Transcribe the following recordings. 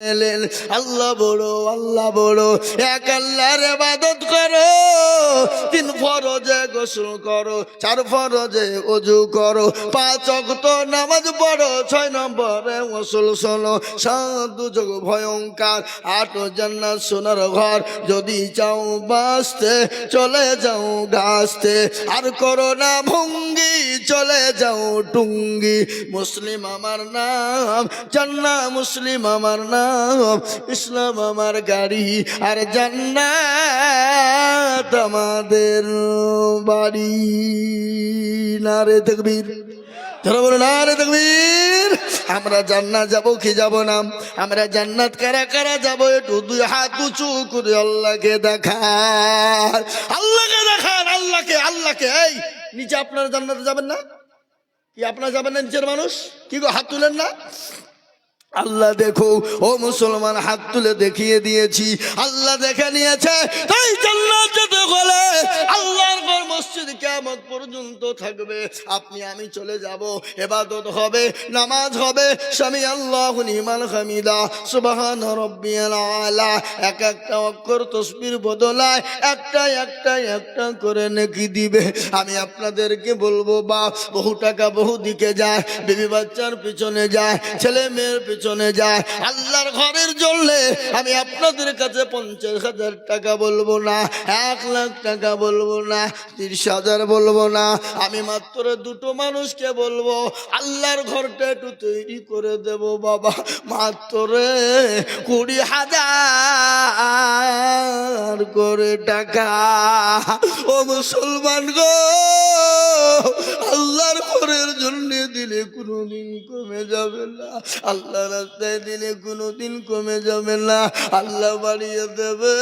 এলেন আল্লাহ বড় আল্লাহ বড়, এক আল্লাহর ইবাদত করো, তিন ফরজে গোসল করো, চার ফরজে অজু করো, পাঁচ অক্ত নামাজ পড়ো, ছয় নম্বরে গোসল শোনো, সাত যোগ ভয়ঙ্কর, আট জান্নাত সোনার ঘর, যদি চাও বাঁচতে, চলে যাও গাছতে, আর করো না ভঙ্গি চলে যাও টুঙ্গি। মুসলিম আমার নাম জান্না মুসলিম আমার নাম, ইসলাম আমার গাড়ি, আর জান্নাত আমাদের বাড়ি। না রে তকবীর। ধরো বলো না রে তকবীর, আমরা জান্নাত যাব কি যাব না? আমরা জান্নাত কারা কারা যাব, একটু দুই হাত উঁচু করে আল্লাহকে দেখান। আল্লাহকে দেখান, আল্লাহকে আল্লাহকে, এই নিচে আপনারা জান্নাতে যাবেন না? কি আপনারা যাবেন না নিচের মানুষ? কি গো, হাত তুলেন না? আল্লাহ দেখো, ও মুসলমান, হাত তুলে দেখিয়ে দিয়েছি। আল্লাহ দেখে নিয়েছে, তাই হলে আল্লাহর ঘর মসজিদ কিয়ামত পর্যন্ত থাকবে? আপনি, আমি চলে যাব। এবাদত হবে, নামাজ হবে। স্বামী, আল্লাহ নিমান হামিদা। সুবহান রব্বিয়াল আলা। এক একটা অক্ষর তসবির বদলায়, একটা একটা একটা করে নেকি দিবে। আমি আপনাদেরকে বলব বা বহু টাকা বহু দিকে যায়। বিবি বাচ্চার পিছনে যায়, ছেলে মেয়ের পিছনে যায়। আল্লাহর ঘরের জন্য আমি আপনাদের কাছে পঞ্চাশ হাজার টাকা বলব না, এক লাখ টাকা বলব না, তিরিশ হাজার বলব না, আমি মাত্র দুটো মানুষকে বলব, আল্লাহর ঘরটা একটু তৈরি করে দেব বাবা, মাত্র কুড়ি হাজার করে টাকা। ও মুসলমান গো, আল্লাহর ঘরের জন্য দিলে কোনোদিন কমে যাবে না আল্লাহ রাস্তায় দিলে কোনোদিন কমে যাবে না, আল্লাহ বাড়িয়ে দেবে,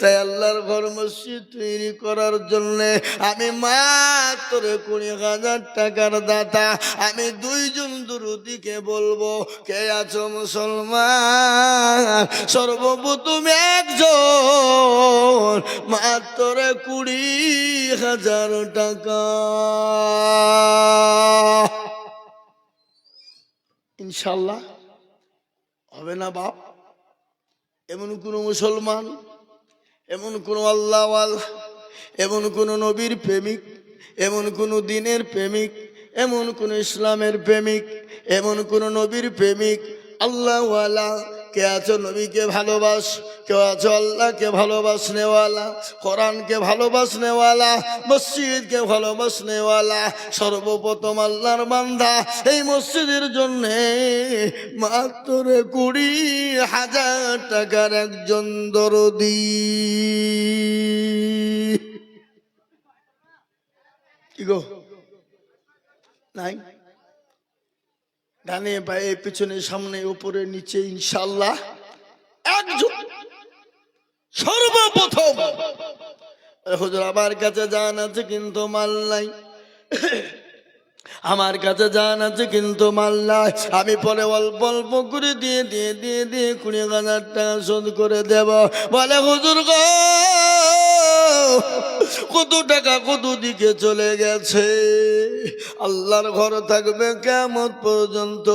তাই আল্লাহর ঘর মসজিদ তৈরি করার জন্যে আমি মাত্র কুড়ি হাজার টাকার দাতা। আমি দুইজন দুরুদিকে বলব, কে আছো মুসলমান? সর্বপ্রথম একজন মাত্র কুড়ি হাজার টাকা। ইনশাল্লাহ, হবে না বাপ? এমন কোন মুসলমান এমন কোন আল্লাহওয়াল, এমন কোন নবীর প্রেমিক, এমন কোন দিনের প্রেমিক, এমন কোন ইসলামের প্রেমিক, এমন কোন নবীর প্রেমিক, আল্লাহওয়ালা কে আছো নবীকে ভালোবাস? কেউ আছো আল্লাহকে ভালোবাসনেওয়ালা কোরআনকে ভালোবাসনেওয়ালা মসজিদকে ভালোবাসনেওয়ালা সর্বপ্রথম আল্লাহর বান্দা। এই মসজিদের জন্য মাত্র কুড়ি হাজার টাকার একজন দরদি। কি গো? নাই? ডানে পায়ে, পিছনে, সামনে, উপরে, নিচে ইনশাল্লাহ একজন সর্বপ্রথম। হুজুর, আমার কাছে জান আছে কিন্তু মাল নাই। আমার কাছে জান আছে কিন্তু মাল নাই। আমি পরে অল্প অল্প করে দিয়ে দিয়ে দিয়ে দিয়ে কুড়ি হাজার টাকা শোধ করে দেব। বলে, হুজুর গো কত টাকা কত দিকে চলে গেছে? আল্লাহর ঘর থাকবে কেমন পর্যন্ত?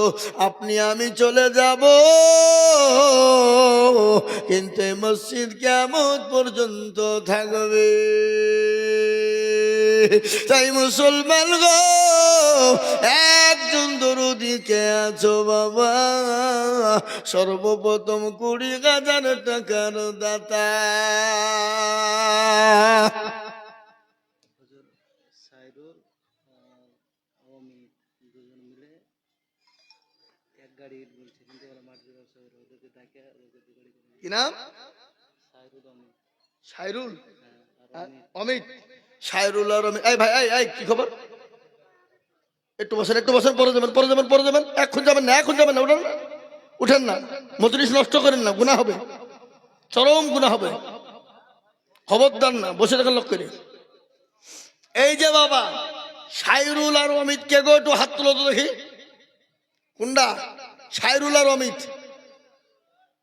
আপনি, আমি চলে যাব। কিন্তু মসজিদ কেমন পর্যন্ত থাকবে? তাই মুসলমান গো, একজন দরুদিকে আছো বাবা? সর্বপ্রথম কুড়ি হাজার টাকার দাতা সাইরুল অমি দুজন মিলে এক গাড়ি ইট বলছে কিন্তু ওরা মাটির ব্যবসা করে ওদেরকে ডাকে ওদেরকে দু গাড়ি করে কি নাম? সাইরুল অমিত। সাইরুল আর অমিত। এই ভাই, এই এই, কি খবর? একটু বসেন একটু বসেন, পরে যাবেন পরে যাবেন পরে যাবেন। এখন যাবেন না, এখন যাবেন না, উঠেন না। উঠেন না। মজলিস নষ্ট করেন না গুণা হবে। চরম গুণা হবে। খবরদার না, বসে থাকেন লোক করে। এই যে বাবা সাইরুল আর অমিত কে গো, একটু হাত তুলো তো দেখি। কোনটা? সাইরুল আর অমিত।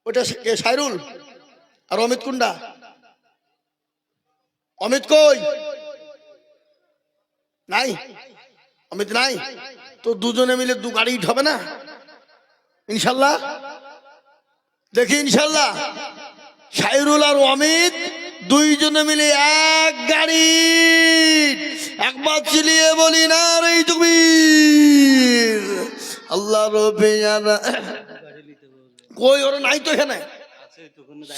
ওটা কে? সাইরুল? আর অমিত কুন্ডা অমিত কই? নাই? অমিত নাই? তো দুজনে মিলে দু গাড়ি হবে না? ইনশাল্লাহ? দেখি ইনশাল্লাহ। সাইরুল আর অমিত দুইজনে মিলে এক গাড়ি একবার চিলিয়ে বলি, না রে তুমি আল্লাহ রবে জানা গাড়ি নিতে বলবে কই, ওরা নাই তো এখানে?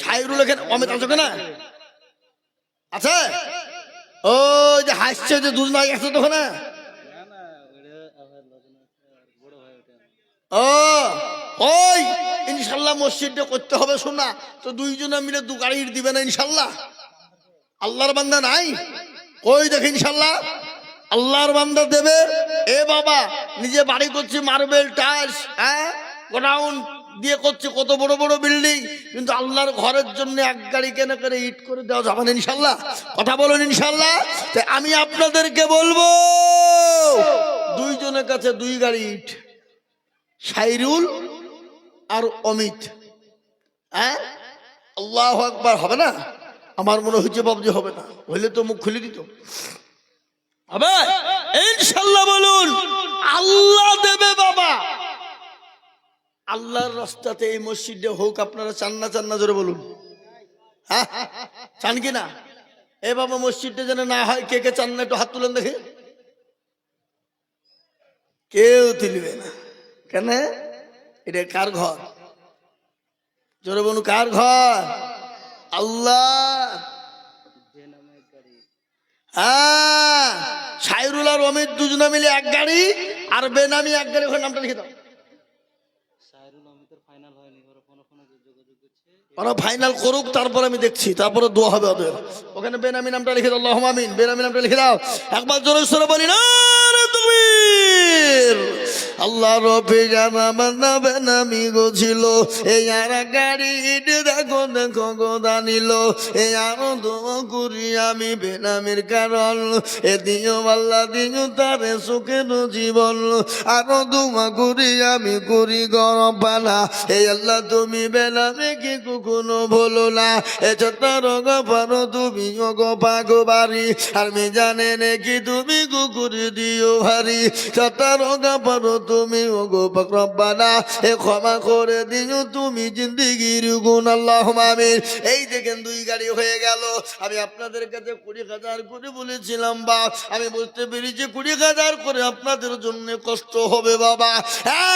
সাইরুল এখানে, অমিত আছে না আছে? ও যে হাসছে যে দুধ নাই, আছে তো ওখানে? ও, ওই, ইনশাল্লাহ মসজিদটা করতে হবে, শোনা তো দুইজনে মিলে দু গাড়ি দিবে না, ইনশাল্লাহ? আল্লাহর বান্দা নাই? ওই দেখে, ইনশাল্লাহ? আল্লাহর বান্দা দেবে? এ বাবা, নিজে বাড়ি করছি, মার্বেল টাইলস হ্যাঁ? গোডাউন দিয়ে করছে কত বড় বড় বিল্ডিং। কিন্তু আল্লাহর ঘরের জন্য এক গাড়ি কেনা করে ইট করে দেওয়া যাবে না ইনশাল্লাহ কথা বলুন ইনশাল্লাহ আমি আপনাদেরকে বলব, দুইজনের কাছে দুই গাড়ি ইট, সাইরুল আর অমিত। হ্যাঁ? আল্লাহ একবার হবে না? আমার মনে হচ্ছে বাবজি হবে না, হইলে তো মুখ খুলে দিত। হবে? ইনশাল্লাহ বলুন, আল্লাহ দেবে বাবা। আল্লাহর রাস্তাতে এই মসজিদে হোক, আপনারা চান না চান না, জোরে বলুন। হ্যাঁ? চান কি না? এ বাবা মসজিদটা যেন না হয়, কে কে চান না, একটু হাত তুলেন দেখে। কেউ তুলবে না। কেন? এটা কার ঘর? জোরে বলুন, কার ঘর? আল্লাহ। হ্যাঁ সাইরুল আর অমিত দুজনে মিলে এক গাড়ি, আর বেনামি এক গাড়ি, ওখানে নামটা লিখে দাও সাইরুল অমিতের ফাইনাল হয়নি ওরা ফাইনাল করুক, তারপর আমি দেখছি, তারপরে দোয়া হবে ওদের। ওখানে বেনামি নামটা লিখে দাও আমিন। বেনামি নামটা লিখে দাও। একবার জোরে সরে বলি না তুমি আল্লাহ রবে জানা মান্না বেনামি গছিল এই আর গাড়ি দেখো দেখো গো দানিল। এই আরও দোয়া করি আমি বেনামির কারণ। এ দিও আল্লাহ, দিও তারে সুখের জীবন। আরও দোয়া করি আমি, করি গরম পালা এই আল্লাহ, তুমি বেনামে কি কখনো বলো না। এ ছোট্টার পারো তুমি গো পাগো বাড়ি আর মি জানে নাকি তুমি কুকুরি দিও ভারি। ছোট্টার পারো তুমি গো রব্বানা, এ ক্ষমা করে দিও, তুমি জিন্দিগির গুণ আল্লাহ আমিন। এই দেখেন দুই গাড়ি হয়ে গেল। আমি আপনাদের কাছে কুড়ি হাজার করে বলেছিলাম, বা আমি বুঝতে পেরেছি, কুড়ি হাজার করে আপনাদের জন্য কষ্ট হবে, বাবা।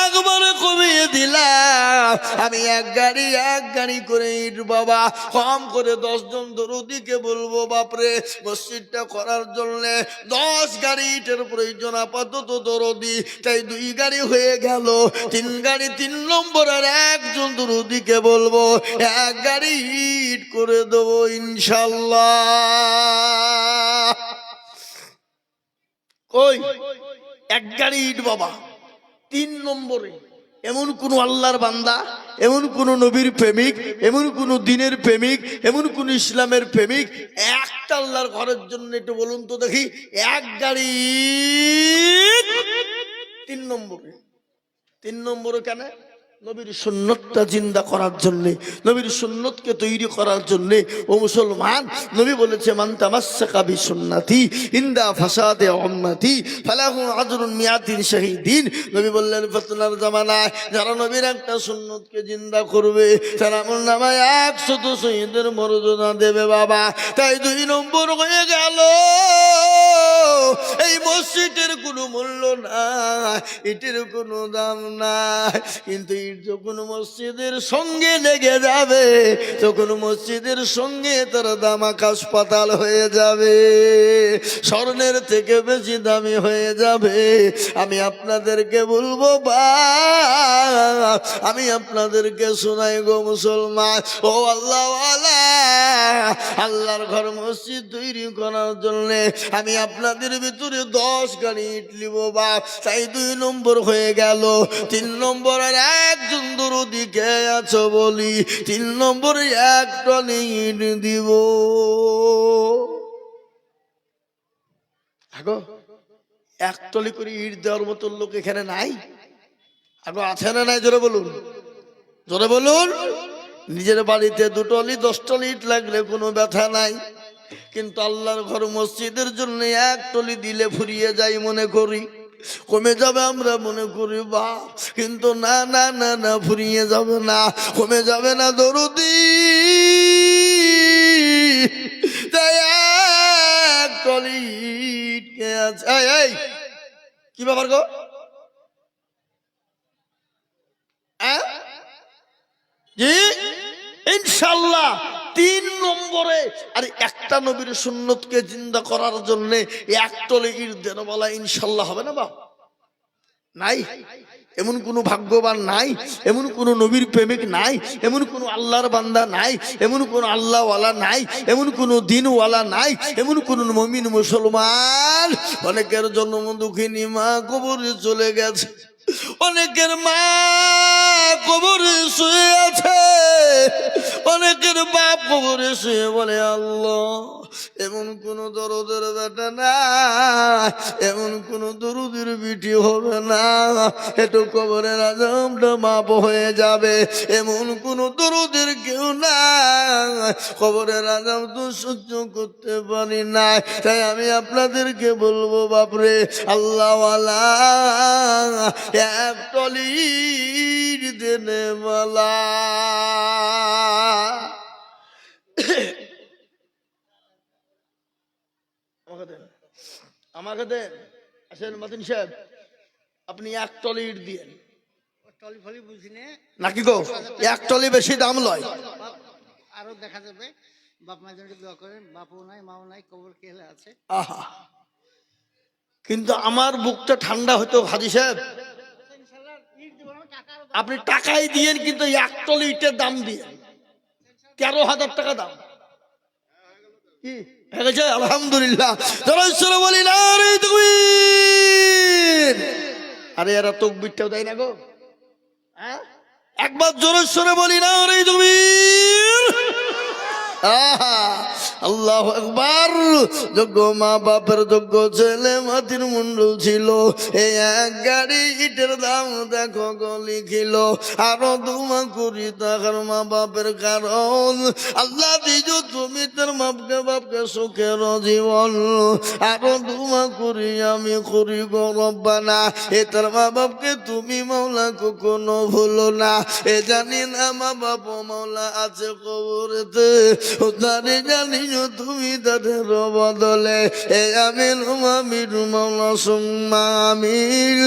একবারে কমিয়ে দিলাম। আমি এক গাড়ি এক গাড়ি করে ইট, বাবা। কম করে দশ জন দরদিকে বলব, বাপরে, মসজিদটা করার জন্য দশ গাড়ি ইটের প্রয়োজন, আপাতত দরদি। তাই দুই গাড়ি হয়ে গেল। তিন গাড়ি, তিন নম্বরের একজন দরদিকে বলব, এক গাড়ি ইট করে দেবো ইনশাল্লাহ। কই? এক গাড়ি ইট বাবা। তিন নম্বরে। এমন কোন আল্লাহর বান্দা, এমন কোন নবীর প্রেমিক, এমন কোন দিনের প্রেমিক, এমন কোন ইসলামের প্রেমিক, একটা আল্লাহর ঘরের জন্য একটু বলুন তো দেখি, এক গাড়ি তিন নম্বরে। তিন নম্বরে কেন? নবীর সুন্নতটা জিন্দা করার জন্য, নবীর সুন্নতকে তৈরি করার জন্য। ও মুসলমান, নবী বলেছে, মান তামাসসাকা বি সুন্নতি ইন্দা ফাসাদে উম্মতি ফালাহু আজরুন মিয়াতিন শাহীদিন। নবী বললেন, ফতনার জামানায় যারা নবীর একটা সুন্নতকে জিন্দা করবে, তারা আমল নামায় একশত শহীদের মর্যাদা দেবে বাবা। তাই দুই নম্বর হয়ে গেল। এই মসজিদের কোনো মূল্য নাই এটির কোনো দাম নাই, কিন্তু ইট যখন মসজিদের সঙ্গে লেগে যাবে, তখন মসজিদের সঙ্গে তার দাম আকাশ পাতাল হয়ে যাবে, স্বর্ণের থেকে বেশি দামি হয়ে যাবে। আমি আপনাদেরকে বলব, বা, আমি আপনাদেরকে শোনাই গো মুসলমান, ও আল্লাহ আল্লাহর ঘর মসজিদ তৈরি করার জন্যে আমি আপনাদের ভিতরে দশ গাড়ি ইটলি বাবা, তাই দুই নম্বর হয়ে গেল। তিন নম্বরের একজন দরদিকে আছো বলি, তিন নম্বরে এক টনে ইট দিব এক টলি করে ইট দেওয়ার মতো লোক এখানে নাই? আগো, আছে না নাই? জোরে বলুন। জোরে বলুন। নিজের বাড়িতে দুটলি দশটলি ইট লাগলে কোনো ব্যথা নাই। কিন্তু আল্লাহর ঘর মসজিদের জন্য এক টলি দিলে ফুরিয়ে যাই মনে করি। কমে যাবে আমরা মনে করি, বা, কিন্তু না না না না, ফুরিয়ে যাবে না। কমে যাবে না দরদি। কি ব্যাপার গো? হ্যাঁ? ইনশাল্লাহ তিন নম্বরে। আর একটা নবীর সুন্নতকে জিন্দা করার জন্য এক টলে ইট বলা ইনশাল্লাহ হবে না বাপ নাই। এমন কোনো ভাগ্যবান নাই, এমন কোনো নবীর প্রেমিক নাই, এমন কোনো আল্লাহর বান্দা নাই, এমন কোনো আল্লাহওয়ালা নাই, এমন কোনো দিনওয়ালা নাই, এমন কোনো মমিন মুসলমান। অনেকের জন্ম দুঃখিনী মা কবরে চলে গেছে। অনেকের মা কবরে শুয়ে আছে। অনেকের বাপ কবরে শুয়ে বলে, আল্লাহ, এমন কোন দরদের বেটা না এমন কোন দরুদের বিটি হবে না। একটু কবরের আজমটা মাপ হয়ে যাবে, এমন কোন দরুদের কেউ না কবরের আজম তো সহ্য করতে পারি না তাই আমি আপনাদেরকে বলব, বাপরে, আল্লাহওয়ালা, এক টলির মালা। আমাকে দেন। আমাকে দেন। আসেন মাতিন সাহেব আপনি এক টলি ইট দিয়ে টলি ফলি বুঝি নাকি গো? এক টলি বেশি দাম লয়। আরও দেখা যাবে। বাপ মায়ের জন্য দোয়া করেন। বাপও নাই মাও নাই কবর কেলে আছে। আহা। কিন্তু আমার বুকটা ঠান্ডা হতো হাজি সাহেব আপনি টাকাই দিয়েন কিন্তু এক টলি ইটের দাম দিয়ে তেরো হাজার টাকা দাম। কি? আলহামদুলিল্লাহ। আরে এরা তকবিরটাও দেয় না গো। হ্যাঁ? একবার জোরেশ্বরে বলি না রে তকবীর। আহা, আল্লাহ একবার যোগ্য মা বাপের যোগ্য ছেলে মাতির মুন্ডল ছিল। এই এক গাড়ি ইটের দাম দেখো গলি খিল আরও দুমা করি তাহার মা বাপের কারণ। আল্লাহ দিজ তুমি তোর বাপকে বাপকে সুখের জীবন। আরও দুমা করি আমি করি গরব্বানা এ তার মা বাপকে তুমি মাওলা কখনো ভুলো না। এ জানি না মা বাপ মাওলা আছে কবরেতে। তারে জানি তুমি তাদের বদলে। এ আমিন মামির মাওলা সুম্মা আমির